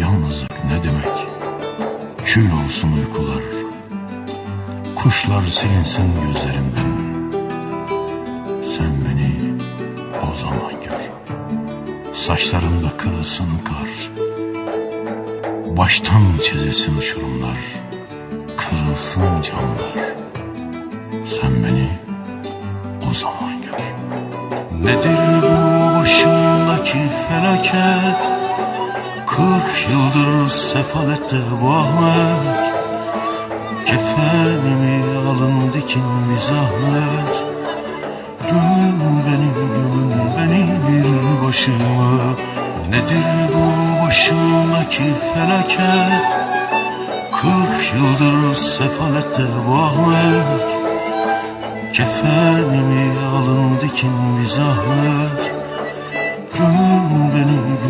yalnızlık ne demek? Kül olsun uykular, kuşlar silinsin gözlerimden. Sen beni o zaman gör, saçlarımda kırılsın kar. Baştan çizilsin uçurumlar, kırılsın camlar. Sen beni o zaman gör. Nedir bu başımdaki felaket? Kırk yıldır sefalette bu Ahmet Kefenimi alın dikin bir zahmet Gömün beni, gömün beni bir başıma. Nedir bu başımdaki felaket? Kırk yıldır sefalette bu Ahmet Kefenimi alın dikin bir zahmet Gömün